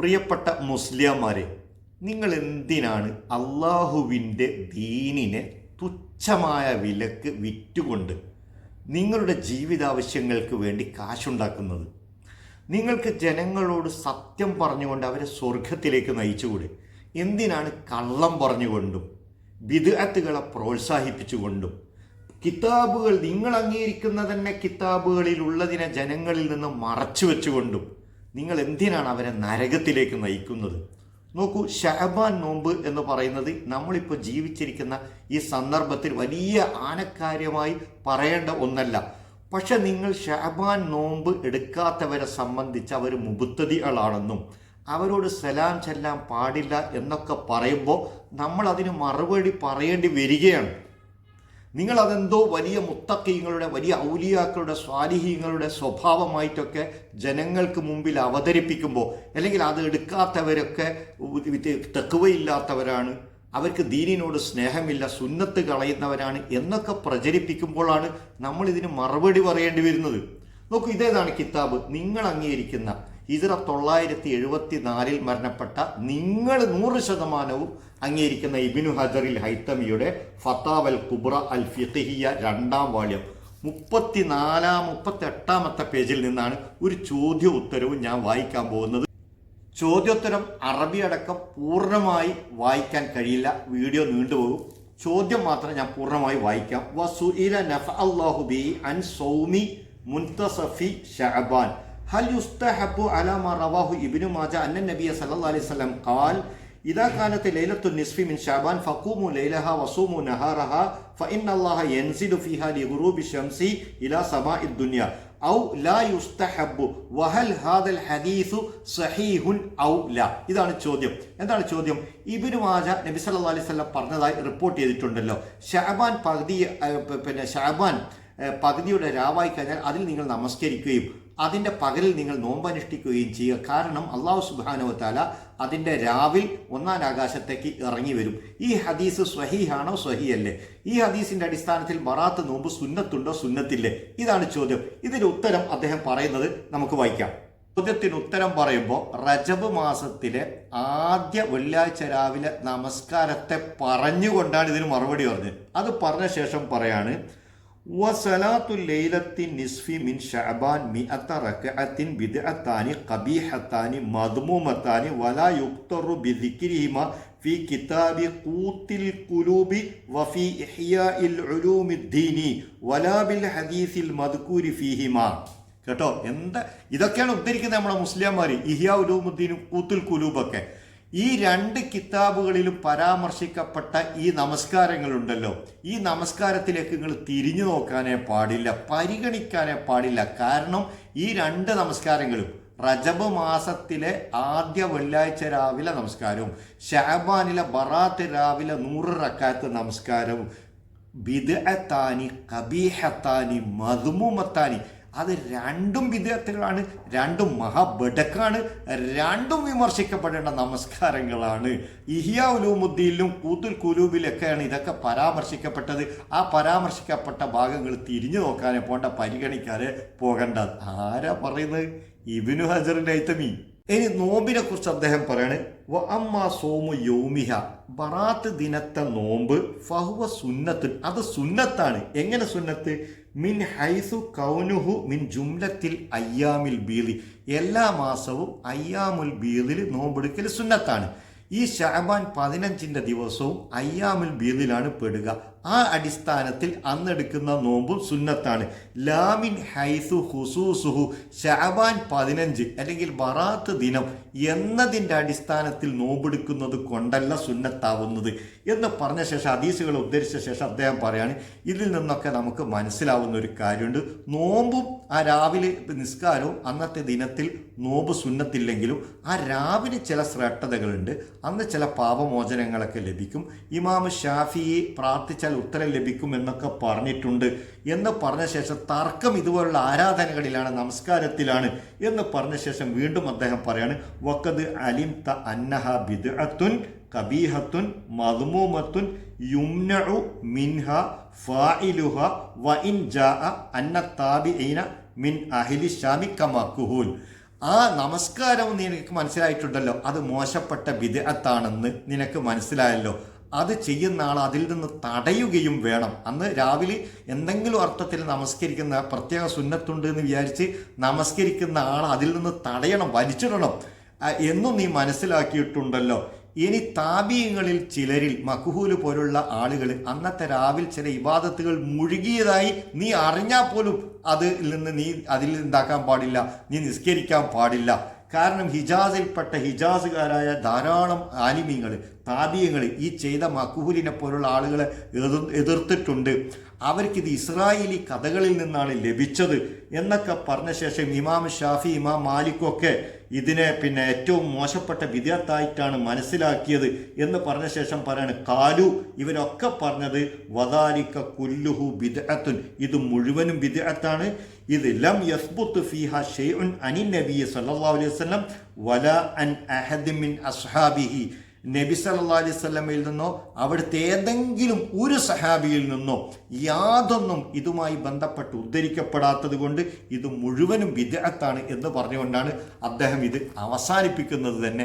പ്രിയപ്പെട്ട മുസ്ലിംമാരെ നിങ്ങൾ എന്തിനാണ് അള്ളാഹുവിന്റെ ദീനിനെ തുച്ഛമായ വിലക്ക് വിറ്റുകൊണ്ട് നിങ്ങളുടെ ജീവിതാവശ്യങ്ങൾക്ക് വേണ്ടി കാശുണ്ടാക്കുന്നത്? നിങ്ങൾക്ക് ജനങ്ങളോട് സത്യം പറഞ്ഞുകൊണ്ട് അവരെ സ്വർഗത്തിലേക്ക് നയിച്ചുകൂടെ? എന്തിനാണ് കള്ളം പറഞ്ഞുകൊണ്ടും വിദഗ്ധകളെ പ്രോത്സാഹിപ്പിച്ചുകൊണ്ടും? കിതാബുകൾ നിങ്ങൾ അംഗീകരിക്കുന്ന തന്നെ കിതാബുകളിൽ ഉള്ളതിനെ ജനങ്ങളിൽ നിന്ന് മറച്ചു വെച്ചുകൊണ്ടും നിങ്ങൾ എന്തിനാണ് അവരെ നരകത്തിലേക്ക് നയിക്കുന്നത്? നോക്കൂ ഷഹബാൻ നോമ്പ് എന്ന് പറയുന്നത് നമ്മളിപ്പോൾ ജീവിച്ചിരിക്കുന്ന ഈ സന്ദർഭത്തിൽ വലിയ ആനക്കാര്യമായി പറയേണ്ട ഒന്നല്ല. പക്ഷെ നിങ്ങൾ ഷഹബാൻ നോമ്പ് എടുക്കാത്തവരെ സംബന്ധിച്ച് അവർ മുബുത്തതികളാണെന്നും അവരോട് സലാം ചെല്ലാൻ പാടില്ല എന്നൊക്കെ പറയുമ്പോൾ നമ്മൾ അതിന് മറുപടി പറയേണ്ടി വരികയാണ്. നിങ്ങൾ അതെന്തോ വലിയ മുത്തക്കീങ്ങളുടെ വലിയ ഔലിയാക്കളുടെ സ്വാലിഹീങ്ങളുടെ സ്വഭാവമായിട്ടൊക്കെ ജനങ്ങൾക്ക് മുമ്പിൽ അവതരിപ്പിക്കുമ്പോൾ അല്ലെങ്കിൽ അത് എടുക്കാത്തവരൊക്കെ തെക്കുവയില്ലാത്തവരാണ് അവർക്ക് ദീനിനോട് സ്നേഹമില്ല സുന്നത്ത് കളയുന്നവരാണ് എന്നൊക്കെ പ്രചരിപ്പിക്കുമ്പോഴാണ് നമ്മൾ ഇതിന് മറുപടി പറയേണ്ടി വരുന്നത്. നോക്കൂ ഇതേതാണ് കിതാബ്. നിങ്ങൾ അംഗീകരിക്കുന്ന ഹിജറ തൊള്ളായിരത്തി എഴുപത്തി നാലിൽ മരണപ്പെട്ട നിങ്ങൾ നൂറ് ശതമാനവും അംഗീകരിക്കുന്ന ഇബിനു ഹജറിൽ ഹൈത്തമിയുടെ ഫത്താവൽ കുബ്ര അൽ ഫിഖിയ രണ്ടാം വാള്യം മുപ്പത്തിനാലാം മുപ്പത്തി എട്ടാമത്തെ പേജിൽ നിന്നാണ് ഒരു ചോദ്യ ഉത്തരവും ഞാൻ വായിക്കാൻ പോകുന്നത്. ചോദ്യോത്തരം അറബി അടക്കം പൂർണമായി വായിക്കാൻ കഴിയില്ല. വീഡിയോ നീണ്ടുപോകും ചോദ്യം മാത്രം ഞാൻ പൂർണമായി വായിക്കാം. വസുഇല നഫ അൻ സൗമി മുൻതസഫി ഷഅബാൻ هل يستحب على ما رواه ابن ماجه أن النبي صلى الله عليه وسلم قال إذا كانت ليلة النصف من شعبان فقوموا ليلها وصوموا نهارها فإن الله ينزل فيها لغروب الشمس إلى سماء الدنيا أو لا يستحب وهل هذا الحديث صحيح أو لا ഇതാണ് ചോദ്യം എന്താണ് ചോദ്യം ഇബിനു മാജ നബി സല്ലല്ലാഹു അലൈഹി വസല്ലം പറഞ്ഞതായി റിപ്പോർട്ട് ചെയ്തിട്ടുണ്ടല്ലോ ഷാബാൻ പകുതി ഏഹ്, പിന്നെ ഷാബാൻ ഏഹ്, പകുതിയുടെ രാവായി കഴിഞ്ഞാൽ അതിൽ നിങ്ങൾ നമസ്കരിക്കുകയും അതിന്റെ പകലിൽ നിങ്ങൾ നോമ്പനുഷ്ഠിക്കുകയും ചെയ്യുക. കാരണം അള്ളാഹു സുബാനുവത്താല അതിന്റെ രാവിൽ ഒന്നാം ആകാശത്തേക്ക് ഇറങ്ങി വരും. ഈ ഹദീസ് സ്വഹീഹാണോ? സ്വഹിയല്ലേ ഈ ഹദീസിന്റെ അടിസ്ഥാനത്തിൽ ബറാത്ത് നോമ്പ് സുന്നത്തുണ്ടോ? സുന്നത്തില്ലേ? ഇതാണ് ചോദ്യം. ഇതിന് ഉത്തരം അദ്ദേഹം പറയുന്നത് നമുക്ക് വായിക്കാം. ചോദ്യത്തിന് ഉത്തരം പറയുമ്പോൾ റജബ് മാസത്തിലെ ആദ്യ വെള്ളിയാഴ്ച രാവിലെ നമസ്കാരത്തെ പറഞ്ഞുകൊണ്ടാണ് ഇതിന് മറുപടി പറഞ്ഞത്. അത് പറഞ്ഞ ശേഷം പറയാണ് നിസ്ഫി മിൻ ഷഅബാൻ ഖബീഹത്താനി മദ്മൂമത്താനി വലാ യുക്തറു കിതാബി ഉലൂമിദ്ദീനി വലാ ബിൽ കേട്ടോ? എന്താ? ഇതൊക്കെയാണ് ഉദ്ധരിക്കുന്നത് നമ്മളെ മുസ്ലിംമാർ ഇഹിയ ഉലൂമുദ്ദീനും കൂത്തുൽ കുലൂബൊക്കെ ഈ രണ്ട് കിതാബുകളിലും പരാമർശിക്കപ്പെട്ട ഈ നമസ്കാരങ്ങളുണ്ടല്ലോ. ഈ നമസ്കാരത്തിലേക്ക് നിങ്ങൾ തിരിഞ്ഞു നോക്കാനേ പാടില്ല പരിഗണിക്കാനേ പാടില്ല. കാരണം ഈ രണ്ട് നമസ്കാരങ്ങളും റജബ് മാസത്തിലെ ആദ്യ വെള്ളിയാഴ്ച രാവിലെ നമസ്കാരവും ഷാബാനിലെ ബറാത്ത് രാവിലെ നൂറ് റക്കാത്ത് നമസ്കാരവും. ബിദ്അത്താനി കബീഹത്താനി മധുമുമത്താനി അത് രണ്ടും വിദ്യാർത്ഥികളാണ് രണ്ടും മഹാബടക്കാണ് രണ്ടും വിമർശിക്കപ്പെടേണ്ട നമസ്കാരങ്ങളാണ്. ഇഹിയ ഉലൂമുദ്ദീനിലും കൂത്തുൽ കുലൂബിലൊക്കെയാണ് ഇതൊക്കെ പരാമർശിക്കപ്പെട്ടത്. ആ പരാമർശിക്കപ്പെട്ട ഭാഗങ്ങൾ തിരിഞ്ഞു നോക്കാനേ പോണ്ട പരിഗണിക്കാതെ പോകേണ്ട. ആരാ പറയുന്നത്? ഇബിനു ഹജറിന്റെ ഐത്തമി ഇനി നോമ്പിനെ കുറിച്ച് അദ്ദേഹം പറയാണ് വ അമ്മ സോമു യൗമിഹ. ബറാത്ത് ദിനത്തെ നോമ്പ് ഫഹുവ സുന്നത്ത് അത് സുന്നത്താണ്. എങ്ങനെ സുന്നത്ത്? മിൻ ഹൈസു കൗനുഹു മിൻ ജുംലത്തിൽ അയ്യാമിൽ ബീലി എല്ലാ മാസവും അയ്യാമുൽ ബീലിൽ നോമ്പെടുക്കൽ സുന്നത്താണ്. ഈ ഷാബാൻ പതിനഞ്ചിന്റെ ദിവസവും അയ്യാമുൽ ബീലിലാണ് പെടുക. ആ അടിസ്ഥാനത്തിൽ അന്നെടുക്കുന്ന നോമ്പും സുന്നത്താണ്. ലാമിൻ ഹൈസു ഹുസൂസുഹു ഷാബാൻ പതിനഞ്ച് അല്ലെങ്കിൽ വറാത്ത് ദിനം എന്നതിന്റെ അടിസ്ഥാനത്തിൽ നോമ്പെടുക്കുന്നത് കൊണ്ടല്ല സുന്നത്താവുന്നത് എന്ന് പറഞ്ഞ ശേഷം അതീസുകൾ ഉദ്ധരിച്ച ശേഷം അദ്ദേഹം പറയാണ് ഇതിൽ നിന്നൊക്കെ നമുക്ക് മനസ്സിലാവുന്ന ഒരു കാര്യമുണ്ട്. നോമ്പും ആ രാവിലെ നിസ്കാരവും അന്നത്തെ ദിനത്തിൽ നോമ്പ് സുന്നത്തില്ലെങ്കിലും ആ രാവിലെ ചില ശ്രേഷ്ഠതകളുണ്ട്. അന്ന് ചില പാപമോചനങ്ങളൊക്കെ ലഭിക്കും. ഇമാം ഷാഫിയെ പ്രാർത്ഥിച്ചാൽ ഉത്തരം ലഭിക്കും എന്നൊക്കെ പറഞ്ഞിട്ടുണ്ട്. എന്ന് പറഞ്ഞ ശേഷം തർക്കം ഇതുപോലുള്ള ആരാധനകളിലാണ് നമസ്കാരത്തിലാണ് എന്ന് പറഞ്ഞ ശേഷം വീണ്ടും അദ്ദേഹം പറയാണ് വക്കത് അലിം ത അന്നഹ ബിദ്അത്തുൻ കബീഹത്തുൻ മദ്മൂമത്തുൻ യുംനഉ മിൻഹ ഫായിലുഹ വ ഇൻ ജാഅ അന്ന താബിഈന മിൻ അഹിലി ഷാമി കമാ കുഹൂൽ. ആ നമസ്കാരം നിനക്ക് മനസ്സിലായിട്ടുണ്ടല്ലോ. അത് മോശപ്പെട്ട വിദഗ്ധത്താണെന്ന് നിനക്ക് മനസ്സിലായല്ലോ. അത് ചെയ്യുന്ന ആൾ അതിൽ നിന്ന് തടയുകയും വേണം. അന്ന് രാവിലെ എന്തെങ്കിലും അർത്ഥത്തിൽ നമസ്കരിക്കുന്ന പ്രത്യേക സുന്നത്തുണ്ട് എന്ന് വിചാരിച്ച് നമസ്കരിക്കുന്ന ആൾ അതിൽ നിന്ന് തടയണം വലിച്ചിടണം എന്നും നീ മനസ്സിലാക്കിയിട്ടുണ്ടല്ലോ. ഇനി താപീയങ്ങളിൽ ചിലരിൽ മക്കുഹൂൽ പോലുള്ള ആളുകൾ അന്നത്തെ രാവിലെ ചില ഇബാദത്തുകൾ മുഴുകിയതായി നീ അറിഞ്ഞാൽ പോലും അതിൽ നിന്ന് നീ അതിൽ ഉണ്ടാക്കാൻ പാടില്ല നീ നിസ്കരിക്കാൻ പാടില്ല. കാരണം ഹിജാസിൽപ്പെട്ട ഹിജാസുകാരായ ധാരാളം ആലിമീങ്ങൾ താബിയങ്ങൾ ഈ ചെയ്ത മക്കൂലിനെ പോലുള്ള ആളുകളെ എതിർ എതിർത്തിട്ടുണ്ട്. അവർക്കിത് ഇസ്രായേലി കഥകളിൽ നിന്നാണ് ലഭിച്ചത് എന്നൊക്കെ പറഞ്ഞ ശേഷം ഇമാം ഷാഫി ഇമാം മാലിക്കൊക്കെ ഇതിനെ പിന്നെ ഏറ്റവും മോശപ്പെട്ട വിദ്യാർത്ഥായിട്ടാണ് മനസ്സിലാക്കിയത് എന്ന് പറഞ്ഞ ശേഷം പറയാണ് കാലു ഇവരൊക്കെ പറഞ്ഞത് വദാലിക്ക കുല്ലുഹു ബിദ്അത്തുൻ. ഇത് മുഴുവനും ബിദ്അത്താണ്. ഇത് ലം യസ്ബുത്ത് ഫിഹ ഷെയ്ഉൻ അനി നബി സല്ലല്ലാഹു അലൈഹി വസല്ലം വല അൻ അഹദ് മിൻ അസ്ഹാബിഹി. നബി സല്ലാ അലൈഹി സ്വലമയിൽ നിന്നോ അവിടുത്തെ ഏതെങ്കിലും ഒരു സഹാബിയിൽ നിന്നോ യാതൊന്നും ഇതുമായി ബന്ധപ്പെട്ട് ഉദ്ധരിക്കപ്പെടാത്തത് കൊണ്ട് ഇത് മുഴുവനും വിദഗ്ധാണ് എന്ന് പറഞ്ഞുകൊണ്ടാണ് അദ്ദേഹം ഇത് അവസാനിപ്പിക്കുന്നത് തന്നെ.